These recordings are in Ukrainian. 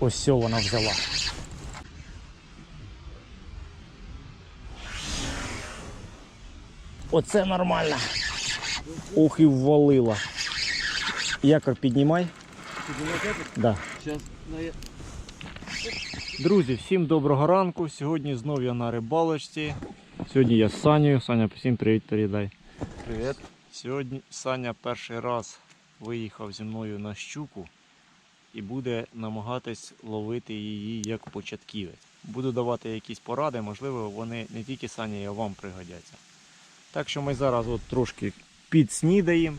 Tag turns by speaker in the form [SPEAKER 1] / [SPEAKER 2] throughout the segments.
[SPEAKER 1] Ось все вона взяла. Оце нормально. Ох і ввалила. Якор піднімай. Да.
[SPEAKER 2] Ну.
[SPEAKER 1] Друзі, всім доброго ранку. Сьогодні знов я на рибалочці. Сьогодні я з Санєю. Саня, всім привіт передай.
[SPEAKER 2] Привет.
[SPEAKER 1] Сьогодні Саня перший раз виїхав зі мною на щуку і буде намагатись ловити її як початківець. Буду давати якісь поради, можливо, вони не тільки Сані, а вам пригодяться. Так що ми зараз от трошки підснідаємо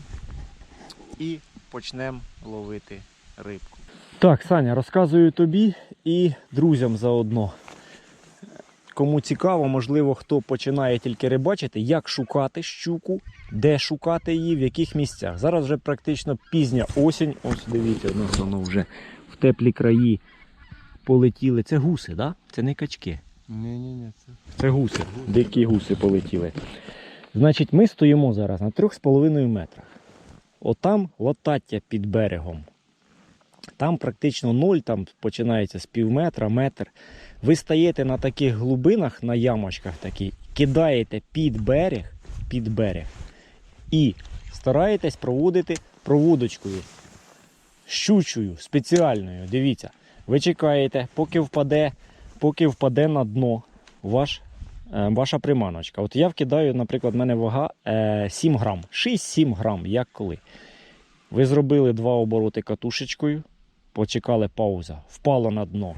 [SPEAKER 1] і почнемо ловити рибку. Так, Саня, розказую тобі і друзям заодно. Кому цікаво, можливо, хто починає тільки рибачити, як шукати щуку, де шукати її, в яких місцях. Зараз вже практично пізня осінь. Ось дивіться, у нас воно вже в теплі краї полетіли. Це гуси. Да? Це не качки.
[SPEAKER 2] Не-не-не, це...
[SPEAKER 1] Це гуси, дикі гуси полетіли. Значить, ми стоїмо зараз на 3,5 метрах. Отам латаття під берегом. Там практично ноль, там починається з пів метра, метр. Ви стаєте на таких глибинах, на ямочках такі, кидаєте під берег, під берег і стараєтесь проводити проводочкою. Щучою, спеціальною. Дивіться, ви чекаєте, поки впаде, поки впаде на дно ваш, е, ваша приманочка. От я вкидаю, наприклад, в мене вага е, 7 грам. 6-7 грам, як коли. Ви зробили два обороти катушечкою, почекали пауза, впало на дно.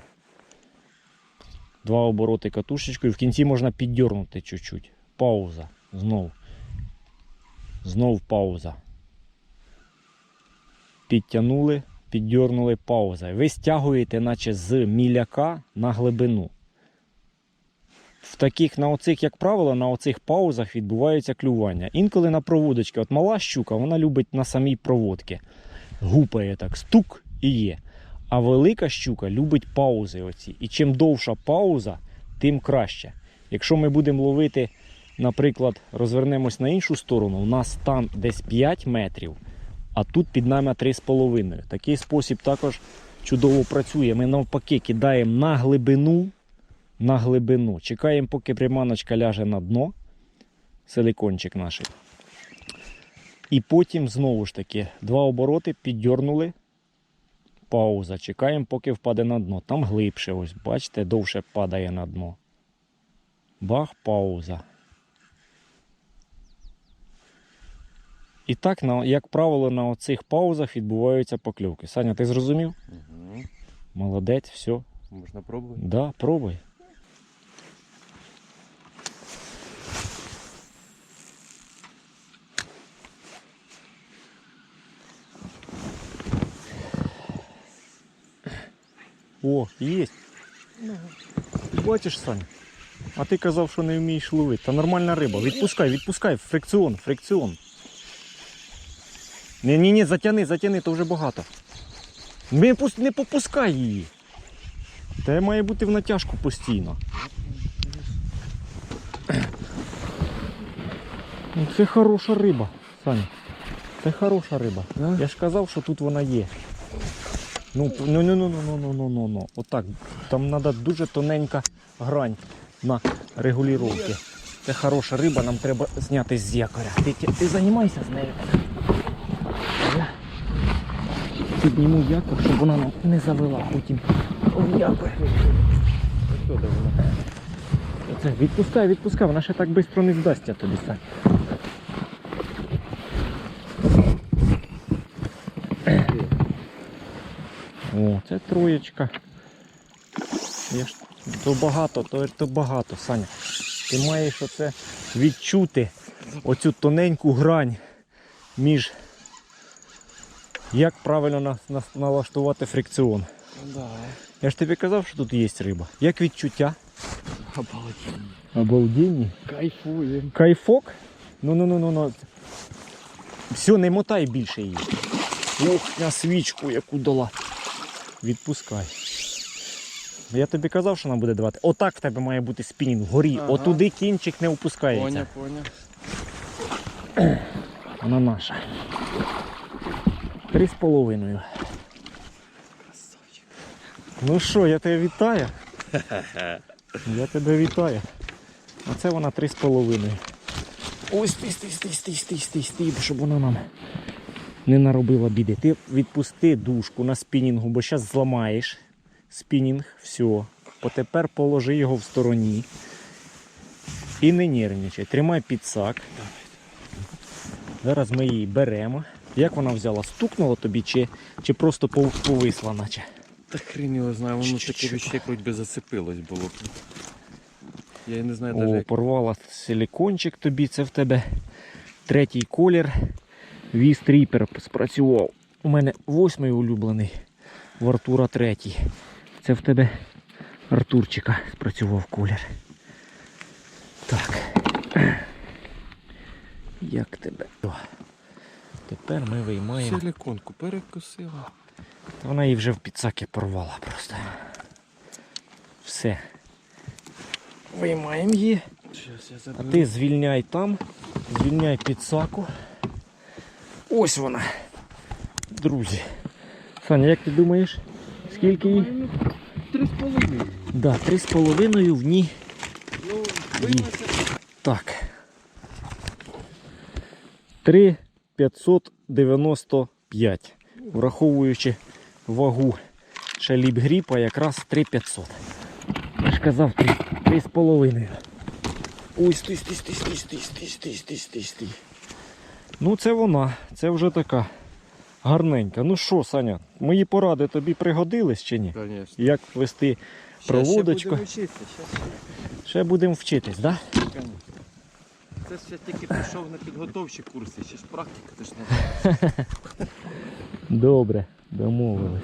[SPEAKER 1] Два обороти катушечкою. В кінці можна піддернути чуть-чуть. Пауза. Знов. Знов пауза. Підтягнули, піддернули пауза. Ви стягуєте, наче з міляка на глибину. В таких, на оцих, як правило, на оцих паузах відбувається клювання. Інколи на проводочки, от мала щука, вона любить на самій проводці. Гупає так, стук і є. А велика щука любить паузи оці. І чим довша пауза, тим краще. Якщо ми будемо ловити, наприклад, розвернемось на іншу сторону, у нас там десь 5 метрів, а тут під нами 3,5. Такий спосіб також чудово працює. Ми навпаки кидаємо на глибину, на глибину. Чекаємо, поки приманочка ляже на дно, силикончик наш. І потім знову ж таки два обороти піддернули. Пауза. Чекаємо, поки впаде на дно. Там глибше, ось, бачите, довше падає на дно. Бах, пауза. І так, на, як правило, на оцих паузах відбуваються покльовки. Саня, ти зрозумів?
[SPEAKER 2] Угу.
[SPEAKER 1] Молодець, все.
[SPEAKER 2] Можна пробувати?
[SPEAKER 1] Да, пробуй. О, є. Бачиш, Саня? А ти казав, що не вмієш ловити. Та нормальна риба. Відпускай, відпускай. Фрикціон, фрикціон. Ні, ні, ні, затяни, затяни, то вже багато. Не, не попускай її. Та має бути в натяжку постійно. Ну, Це хороша риба, Саня. Це хороша риба.
[SPEAKER 2] Да?
[SPEAKER 1] Я ж казав, що тут вона є. Ну, ну, ну, ну, ну, ну, ну, ну, ну, ну. Отак. Там треба дуже тоненька грань на регулювання. Це хороша риба, нам треба зняти з якоря. Ти, ти, ти займайся з нею. Я підніму якор, щоб вона не завела потім в якор. Оце, відпускай, відпускай, вона ще так швидко не здасться тобі, Сань. Це троєчка. Я ж, то багато, то, то багато, Саня. Ти маєш оце відчути оцю тоненьку грань між як правильно на, на, налаштувати фрикціон.
[SPEAKER 2] Да.
[SPEAKER 1] Я ж тобі казав, що тут є риба. Як відчуття?
[SPEAKER 2] Обалденно.
[SPEAKER 1] Обалденні.
[SPEAKER 2] Кайфуємо.
[SPEAKER 1] Кайфок. Ну ну ну ну ну. Все, не мотай більше її. Ох, на свічку яку дала. Відпускай. Я тобі казав, що вона буде давати. Отак в тебе має бути спінінг вгорі.
[SPEAKER 2] Ага.
[SPEAKER 1] Отуди кінчик не опускається.
[SPEAKER 2] Поняв, поняв.
[SPEAKER 1] Вона наша. Три з половиною.
[SPEAKER 2] Красавчик.
[SPEAKER 1] Ну що, я тебе вітаю. Я тебе вітаю. А це вона 3,5. Ой, стій, стій, стій, стій, стій, стій, стій, щоб вона нам не наробила біди. Ти відпусти дужку на спінінгу, бо зараз зламаєш спінінг, все. Потепер положи його в стороні. І не нервничай. Тримай підсак. Зараз ми її беремо. Як вона взяла? Стукнула тобі чи, чи просто повисла, наче?
[SPEAKER 2] Та хрень його знаю, воно таке як вроді би зацепилось було. Я не знаю
[SPEAKER 1] О,
[SPEAKER 2] навіть.
[SPEAKER 1] порвала силікончик тобі, це в тебе третій колір. Віст Ріпер спрацював. У мене восьмий улюблений, в Артура третій. Це в тебе Артурчика спрацював колір. Так. Як тебе? О. Тепер ми виймаємо.
[SPEAKER 2] Силиконку перекусила.
[SPEAKER 1] Та Вона її вже в підсаки порвала просто. Все. Виймаємо її. А ти звільняй там, звільняй підсаку. Ось вона. Друзі. Саня, як ти думаєш? Скільки їй?
[SPEAKER 2] Ну, Три з половиною.
[SPEAKER 1] Да, три з половиною в ній.
[SPEAKER 2] Ну,
[SPEAKER 1] Ні.
[SPEAKER 2] вийметься.
[SPEAKER 1] Так. 3,595. Враховуючи вагу шаліб гріпа, якраз 3,500. Я ж казав, 3,5. Ой, стій, стій, стій, стій, стій, стій, стій, стій, стій, стій. Ну, це вона, це вже така гарненька. Ну що, Саня, мої поради тобі пригодились чи ні?
[SPEAKER 2] Конечно.
[SPEAKER 1] Як вести проводочку?
[SPEAKER 2] Ще будемо вчитися,
[SPEAKER 1] Ще будемо вчитись, так? Да?
[SPEAKER 2] Це ж я тільки пішов на підготовчі курси, ще ж практика теж не
[SPEAKER 1] Добре, домовились.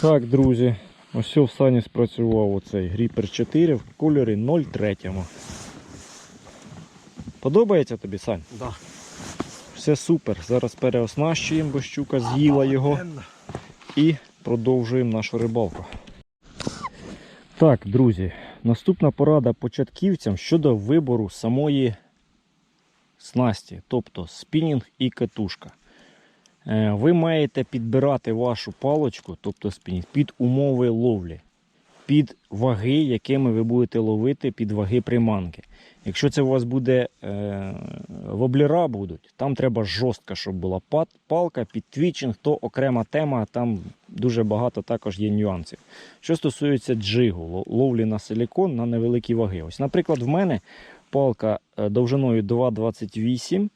[SPEAKER 1] Так, друзі, ось все в сані спрацював оцей Гріпер 4 в кольорі 03. Подобається тобі, Сань?
[SPEAKER 2] Да.
[SPEAKER 1] Все супер. Зараз переоснащуємо, бо щука з'їла його і продовжуємо нашу рибалку. Так, друзі, наступна порада початківцям щодо вибору самої снасті, тобто спінінг і катушка. Е, Ви маєте підбирати вашу палочку, тобто спінінг, під умови ловлі, під ваги, якими ви будете ловити, під ваги приманки. Якщо це у вас буде е, воблера будуть, там треба жорстка, щоб була палка, під твічинг, то окрема тема, там дуже багато також є нюансів. Що стосується джигу, ловлі на силікон на невеликі ваги. Ось, наприклад, в мене палка е, довжиною 2,28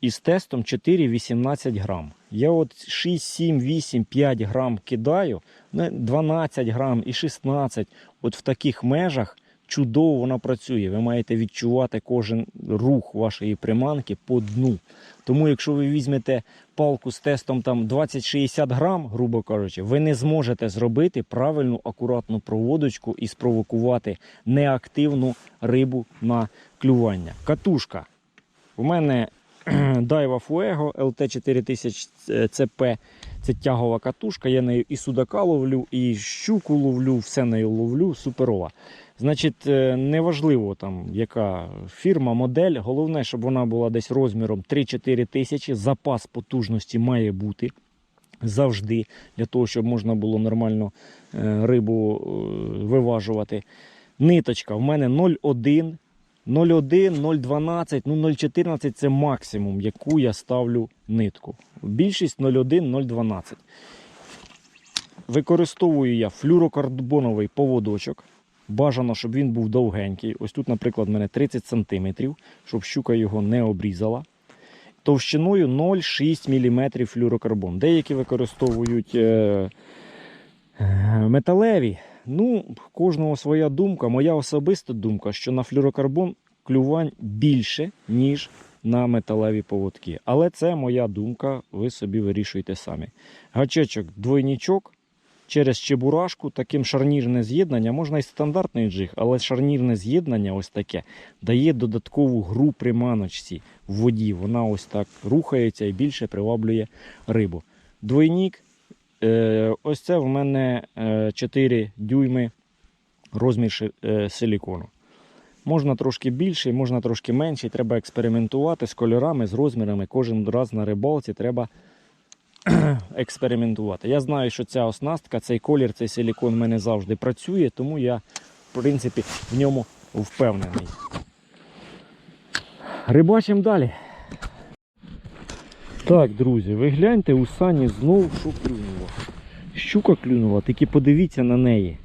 [SPEAKER 1] і з тестом 4,18 грам. Я от 6, 7, 8, 5 грам кидаю, 12 грам і 16. От в таких межах чудово вона працює. Ви маєте відчувати кожен рух вашої приманки по дну. Тому, якщо ви візьмете палку з тестом 20-60 грам, грубо кажучи, ви не зможете зробити правильну акуратну проводочку і спровокувати неактивну рибу на клювання. Катушка. У мене Daiwa Fuego LT4000 CP. Це тягова катушка. Я нею і судака ловлю, і щуку ловлю, все нею ловлю, суперова. Значить, е, неважливо там, яка фірма, модель. Головне, щоб вона була десь розміром 3-4 тисячі. Запас потужності має бути завжди, для того, щоб можна було нормально е, рибу е, виважувати. Ниточка в мене 0,1. 0,1, 0,12, ну 0,14 це максимум, яку я ставлю нитку. Більшість 0,1, 0,12. Використовую я флюрокарбоновий поводочок. Бажано, щоб він був довгенький. Ось тут, наприклад, в мене 30 см, щоб щука його не обрізала. Товщиною 0,6 мм флюрокарбон. Деякі використовують е, е, металеві. Ну, кожного своя думка. Моя особиста думка, що на флюрокарбон клювань більше, ніж на металеві поводки. Але це моя думка, ви собі вирішуйте самі. Гачечок, двойнічок через чебурашку, таким шарнірне з'єднання, можна і стандартний джиг, але шарнірне з'єднання ось таке дає додаткову гру приманочці в воді. Вона ось так рухається і більше приваблює рибу. Двойнік ось це в мене е, 4 дюйми розмір е, силікону. Можна трошки більший, можна трошки менший. Треба експериментувати з кольорами, з розмірами. Кожен раз на рибалці треба експериментувати. Я знаю, що ця оснастка, цей колір, цей силікон в мене завжди працює, тому я, в принципі, в ньому впевнений. Рибачимо далі. Так, друзі, ви гляньте, у сані знов клюнуло. Щука клюнула, тільки подивіться на неї.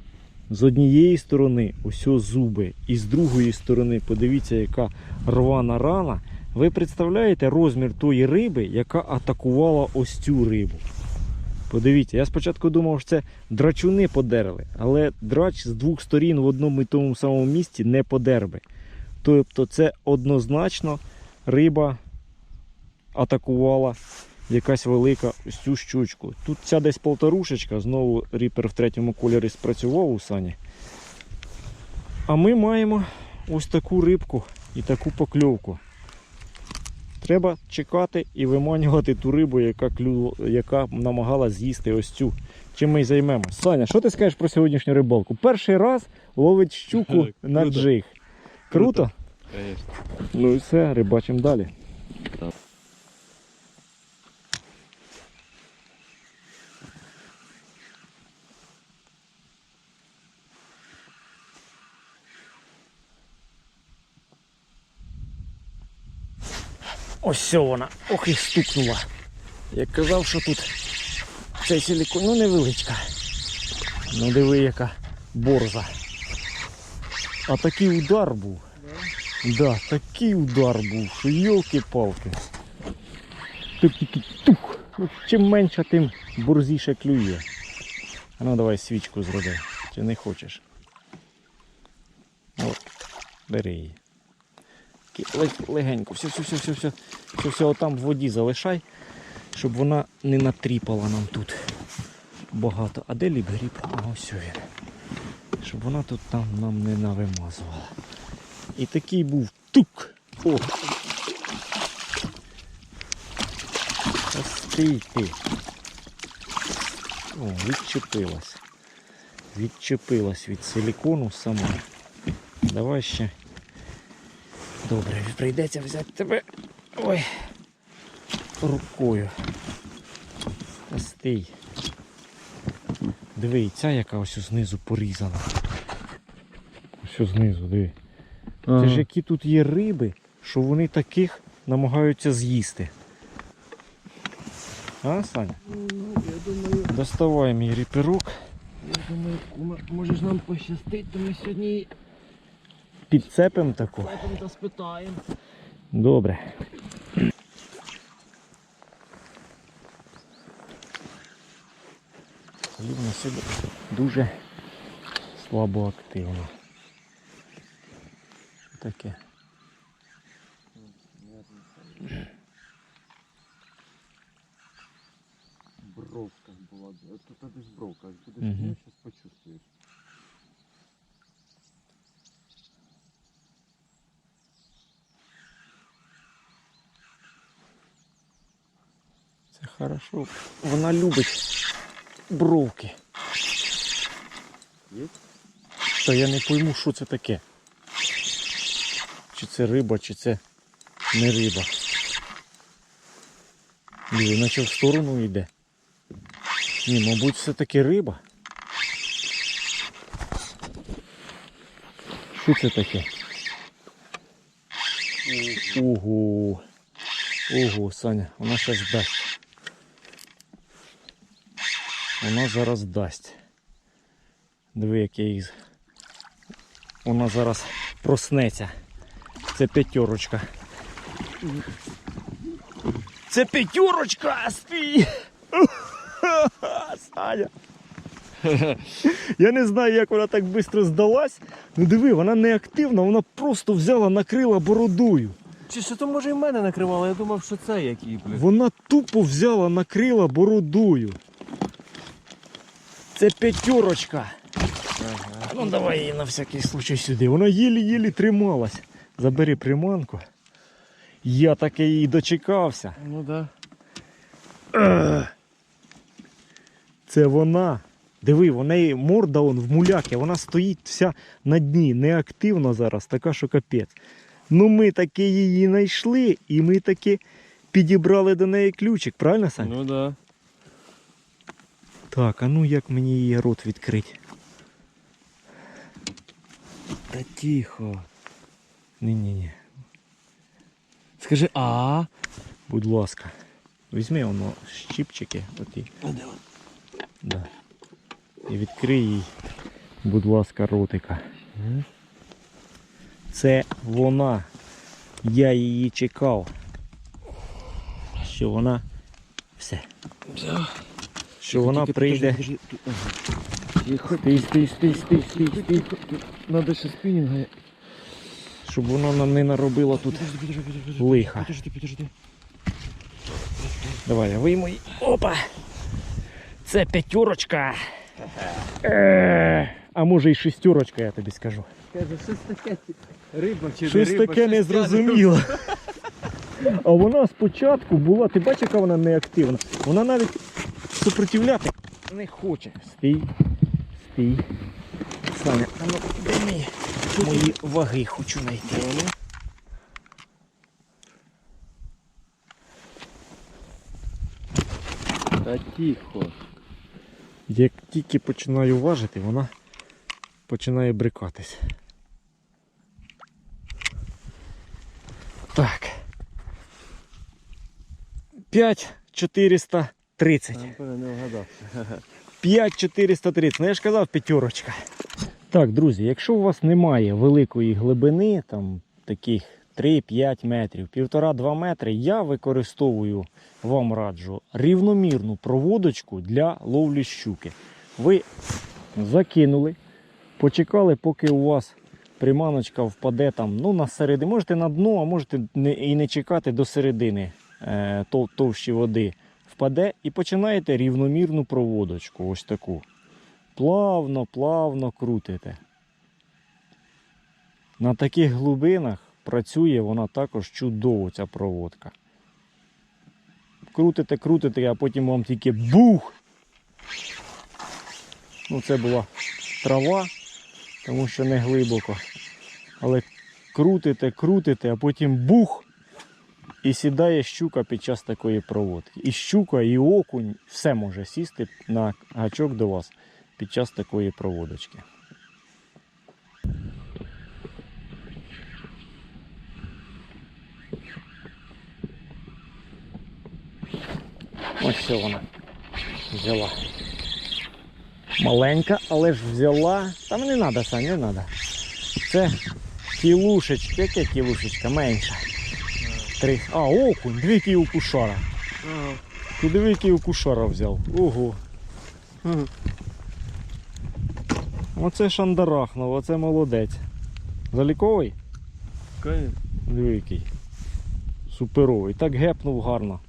[SPEAKER 1] З однієї сторони ось зуби, і з другої сторони, подивіться, яка рвана рана. Ви представляєте розмір тої риби, яка атакувала ось цю рибу. Подивіться, я спочатку думав, що це драчуни подерли, але драч з двох сторін в одному і тому самому місці не подерби. Тобто це однозначно риба атакувала якась велика ось цю щучку. Тут ця десь полторушечка, знову ріпер в третьому кольорі спрацював у сані. А ми маємо ось таку рибку і таку покльовку. Треба чекати і виманювати ту рибу, яка, клю... яка намагалась з'їсти ось цю. Чим ми й займемося. Саня, що ти скажеш про сьогоднішню рибалку? Перший раз ловить щуку на джиг. Круто?
[SPEAKER 2] Конечно.
[SPEAKER 1] Ну і все, рибачимо далі. Ось вона. Ох і стукнула. Я казав, що тут цей силікон, ну невеличка. Ну диви, яка борза. А такий удар був. Да, такий удар був, що йолки-палки. Тут тільки тух. Ну, чим менше, тим борзіше клює. А ну давай свічку зроби. Чи не хочеш? От, бери її. Легенько, все, все, все, все, все, все, все отам в воді залишай, щоб вона не натріпала нам тут багато. А де ліп-гріб? А ось він. Щоб вона тут там нам не навимазувала. І такий був тук. О! Стій ти. О, відчепилась. Відчепилась від силікону сама. Давай ще. Добре, прийдеться взяти тебе. Ой. Рукою. Та стій. Диви, і ця яка ось знизу порізана. Ось знизу, диви. Це ж які тут є риби, що вони таких намагаються з'їсти. А, Саня?
[SPEAKER 2] Ну, я думаю,
[SPEAKER 1] Доставай мій ріперок.
[SPEAKER 2] я думаю, кума, може ж нам пощастить, то ми сьогодні
[SPEAKER 1] Підцепимо таку.
[SPEAKER 2] летом та спитаємо.
[SPEAKER 1] Добре. Рівно сьогодні дуже слабо активно. Таке.
[SPEAKER 2] Бровка була. Тут десь бровка. Будеш
[SPEAKER 1] Мгм.
[SPEAKER 2] ну, щось почувствуєш.
[SPEAKER 1] Хорошо. Вона любить бровки. Та я не пойму, що це таке. Чи це риба, чи це не риба. Ні, наче в сторону йде. Ні, мабуть, все-таки риба. Що це таке? Ого. Ого, Саня, вона зараз дасть. Вона зараз дасть. Диви, як я з- Вона зараз проснеться. Це п'ятерочка. Це п'ятерочка! Стій! Саня! Я не знаю, як вона так швидко здалась. Ну диви, вона не активна, вона просто взяла, накрила бородою.
[SPEAKER 2] Чи що то може і в мене накривало? Я думав, що це який, блін.
[SPEAKER 1] Вона тупо взяла, накрила бородою. Це п'ятерочка.
[SPEAKER 2] Ага.
[SPEAKER 1] Ну давай її на всякий случай сюди. Вона єлі-єлі трималась. Забери приманку. Я таки її дочекався.
[SPEAKER 2] Ну да.
[SPEAKER 1] Це вона. Диви, в неї морда он в муляки, вона стоїть вся на дні, неактивна зараз, така що капець. Ну ми таки її знайшли і ми таки підібрали до неї ключик, правильно, Сань?
[SPEAKER 2] Ну да.
[SPEAKER 1] Так, а ну як мені її рот відкрити? Та тихо. Ні-ні-ні. Скажи а. Будь ласка. Візьми воно щіпчики оті. Да. І відкрий їй, будь ласка, ротика. Це вона. Я її чекав. Що вона. Все. Що вона прийде.
[SPEAKER 2] Тихо.
[SPEAKER 1] Стій, стій, стій, стій, стій, стій.
[SPEAKER 2] Надо ще спінінга.
[SPEAKER 1] Щоб вона нам не наробила тут
[SPEAKER 2] Подожди, подожди, подожди.
[SPEAKER 1] лиха.
[SPEAKER 2] Подожди, подожди.
[SPEAKER 1] Давай, я вийму. її. Опа! Це п'ятерочка. Е, А може і шестерочка, я тобі скажу.
[SPEAKER 2] Каже, щось таке. Риба чи
[SPEAKER 1] Щось
[SPEAKER 2] не риба,
[SPEAKER 1] таке
[SPEAKER 2] щось
[SPEAKER 1] незрозуміло. А вона спочатку була, ти бачиш, яка вона неактивна. Вона навіть супротивляти не хоче. Стій, стій. Саня, а ну де мій? Мої ваги хочу знайти.
[SPEAKER 2] Та тихо.
[SPEAKER 1] Як тільки починаю важити, вона починає брикатись. Так.
[SPEAKER 2] 5400 30.
[SPEAKER 1] 5430. Ну я ж казав, п'ятерочка. Так, друзі, якщо у вас немає великої глибини, там таких 3-5 метрів, 1,5-2 метри, я використовую, вам раджу, рівномірну проводочку для ловлі щуки. Ви закинули, почекали, поки у вас приманочка впаде там, ну, на середину. Можете на дно, а можете і не чекати до середини е, товщі води. Впаде і починаєте рівномірну проводочку. Ось таку. Плавно, плавно крутите. На таких глибинах працює вона також чудово, ця проводка. Крутите, крутите, а потім вам тільки бух! Ну, це була трава, тому що не глибоко. Але крутите, крутите, а потім бух! І сідає щука під час такої проводки. І щука, і окунь, все може сісти на гачок до вас під час такої проводочки. Ось все вона взяла. Маленька, але ж взяла. Там не треба, Сань, не треба. Це кілушечка, яке кілушечка менша. Три. А, окунь, дві який кушара.
[SPEAKER 2] Ага.
[SPEAKER 1] Ти диви, який окушара взяв. Ого.
[SPEAKER 2] Ага.
[SPEAKER 1] Оце шандарахнув, оце молодець. Заліковий? Диви який. Суперовий. Так гепнув гарно.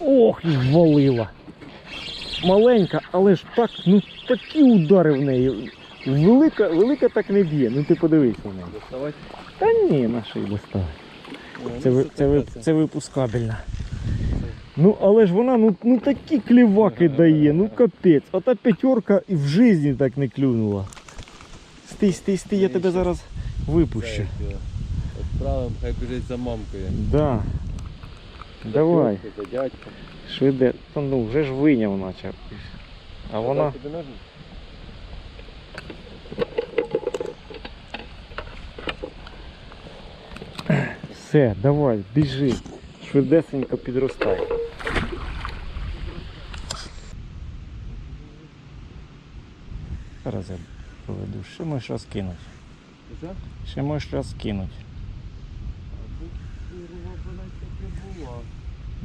[SPEAKER 1] Ох, і ввалила. Маленька, але ж так, ну такі удари в неї. Велика, велика так не б'є. Ну ти подивись на неї.
[SPEAKER 2] Доставати.
[SPEAKER 1] Та ні, на шиї достав. Це, ви- це, ви- це випускабельна. Ну, але ж вона ну, ну такі кліваки дає, ну капець. А та п'ятерка і в житті так не клюнула. Стій, стій, стій, я тебе зараз випущу.
[SPEAKER 2] Відправимо, хай біжить за мамкою.
[SPEAKER 1] Да. Давай. Швиде. Та ну вже ж виняв наче. А вона. Все, давай, біжи. Швидесенько підростай. Зараз я поведу. Ще можеш розкинути. Ще можеш розкинути.
[SPEAKER 2] Курва, вона таке була.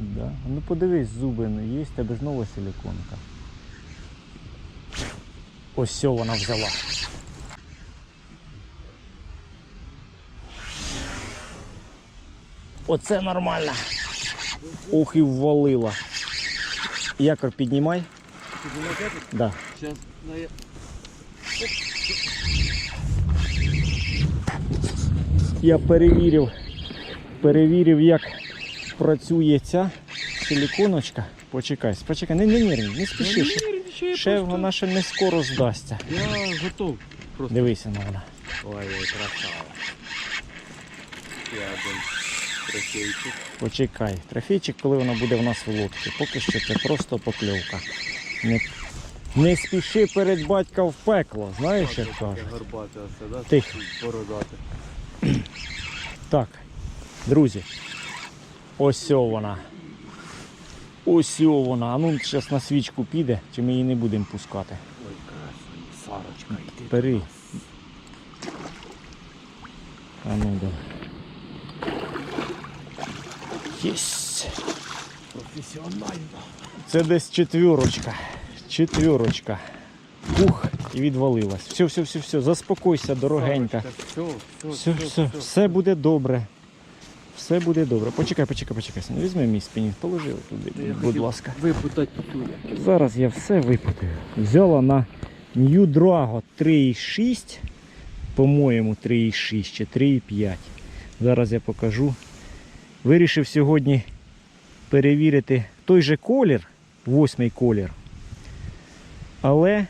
[SPEAKER 1] Да. Ну подивись, зуби не є, тебе знову силиконка. Ось все вона взяла. Оце нормально. Ох і ввалила. Якор піднімай.
[SPEAKER 2] Назад?
[SPEAKER 1] Да.
[SPEAKER 2] Зараз на я.
[SPEAKER 1] Я перевірив, перевірив, як працює ця силіконочка. Почекай, почекай, не, не нервній, не спіши. Ще,
[SPEAKER 2] Я,
[SPEAKER 1] ще вона ще не скоро здасться.
[SPEAKER 2] я готов. Просто.
[SPEAKER 1] Дивися на вона.
[SPEAKER 2] Ой, ой, красава. Я один трофейчик.
[SPEAKER 1] Почекай. Трофейчик, коли вона буде в нас в лодці. Поки що це просто покльовка. Не, не спіши перед батька в пекло, знаєш, як кажуть.
[SPEAKER 2] Горбати оце, да?
[SPEAKER 1] Тихо.
[SPEAKER 2] Бородати.
[SPEAKER 1] Так, друзі, ось вона. Ось вона. А ну зараз на свічку піде, чи ми її не будемо пускати.
[SPEAKER 2] Ой, красава. Сарочка, йди.
[SPEAKER 1] Бери. А ну да. Єсть.
[SPEAKER 2] Професіонально.
[SPEAKER 1] Це десь четвірочка. Четвірочка. Ух, і відвалилась. Все, все, все, все. Заспокойся, дорогенька.
[SPEAKER 2] Все, все,
[SPEAKER 1] Все, все, все буде добре. Все буде добре. Почекай, почекай, почекай. Візьми мій спінінг, положи туди, будь ласка.
[SPEAKER 2] Випутати тут.
[SPEAKER 1] Зараз я все випутаю. Взяла на New Drago 3,6, по-моєму, 3,6 чи 3,5. Зараз я покажу. Вирішив сьогодні перевірити той же колір, восьмий колір, але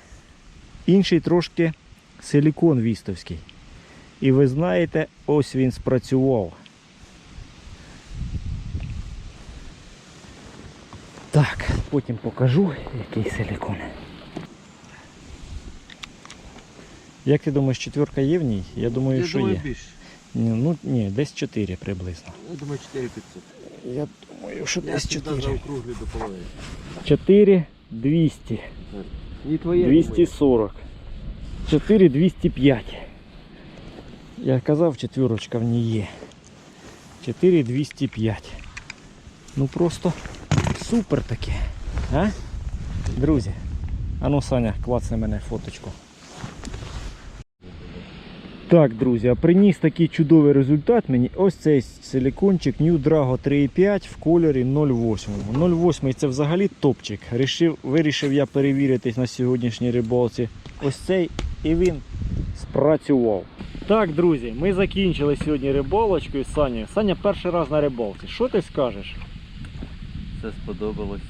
[SPEAKER 1] інший трошки силікон вістовський. І ви знаєте, ось він спрацював. Так, потім покажу, який силікон. Як ти думаєш, четверка є в ній? Я думаю,
[SPEAKER 2] Я
[SPEAKER 1] що
[SPEAKER 2] думаю,
[SPEAKER 1] є.
[SPEAKER 2] більше.
[SPEAKER 1] Ні, ну ні, десь 4 приблизно.
[SPEAKER 2] Я думаю, 4500.
[SPEAKER 1] Я думаю, що
[SPEAKER 2] Я
[SPEAKER 1] десь 4.
[SPEAKER 2] заокруглю до половини.
[SPEAKER 1] 4 200.
[SPEAKER 2] Не твоє.
[SPEAKER 1] 240. 4 205. Я казав, четвірочка в ній є. 4 205. Ну просто супер таке. А? Друзі. А ну, Саня, клацни мене фоточку. Так, друзі, а приніс такий чудовий результат мені ось цей силікончик New Drago 3.5 в кольорі 0,8. 0,8 це взагалі топчик. Рішив, вирішив я перевіритись на сьогоднішній рибалці. Ось цей і він спрацював. Так, друзі, ми закінчили сьогодні рибалочку із Санєю. Саня перший раз на рибалці. Що ти скажеш?
[SPEAKER 2] Все сподобалось.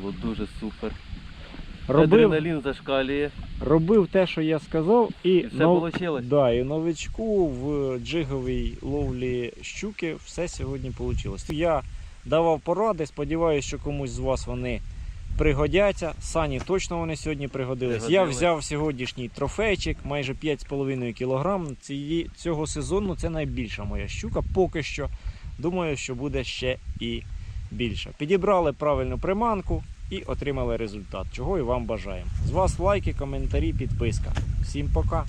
[SPEAKER 2] Було дуже супер.
[SPEAKER 1] Робив,
[SPEAKER 2] Адреналін зашкалює.
[SPEAKER 1] робив те, що я сказав, і,
[SPEAKER 2] І все
[SPEAKER 1] нов-
[SPEAKER 2] вийшло.
[SPEAKER 1] Да, і новичку в джиговій ловлі щуки все сьогодні вийшло. Я давав поради, сподіваюся, що комусь з вас вони пригодяться. Сані точно вони сьогодні пригодились. Я взяв сьогоднішній трофейчик, майже 5,5 кг. Цієї, цього сезону це найбільша моя щука. Поки що. Думаю, що буде ще і більше. Підібрали правильну приманку і отримали результат, чого і вам бажаємо. З вас лайки, коментарі, підписка. Всім пока!